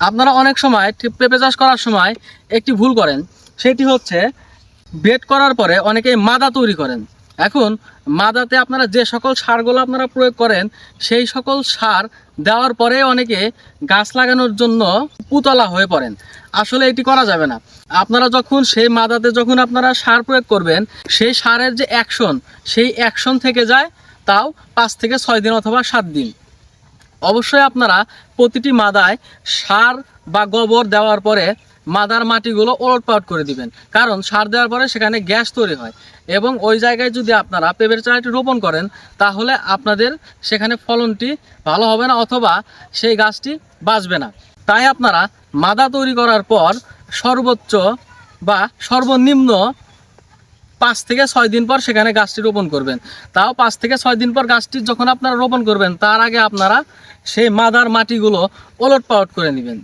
আপনারা অনেক সময় পেঁপে চাষ করার সময় একটি ভুল করেন। সেটি হচ্ছে বেড করার পরে অনেকে মাদা তৈরি করেন। এখন, মাদাতে আপনারা যে সকল সারগুলো আপনারা প্রয়োগ করেন, সেই সকল সার দেওয়ার পরে অনেকে গাছ লাগানোর জন্য পুতলা হয়ে পড়েন। আসলে এটি করা যাবে না। আপনারা যখন সেই মাদাতে যখন আপনারা সার প্রয়োগ করবেন, সেই সারের যে অ্যাকশন, সেই অ্যাকশন থেকে যায় তাও পাঁচ থেকে ছয় দিন অথবা সাত দিন। অবশ্যই আপনারা প্রতিটি মাদায় সার বা গোবর দেওয়ার পরে মাদার মাটিগুলো ওলট পালট করে দিবেন। কারণ সার দেওয়ার পরে সেখানে গ্যাস তৈরি হয় এবং ওই জায়গায় যদি আপনারা পেঁপের চারাটি রোপণ করেন, তাহলে আপনাদের সেখানে ফলনটি ভালো হবে না অথবা সেই গাছটি বাঁচবে না। তাই আপনারা মাদা তৈরি করার পর সর্বোচ্চ বা সর্বনিম্ন পাঁচ থেকে ছয় দিন পর সেখানে গাছটি রোপণ করবেন। তাও পাঁচ থেকে ছয় দিন পর গাছটি যখন আপনারা রোপণ করবেন, তার আগে আপনারা সেই মাদার মাটিগুলো ওলট পালট করে নেবেন।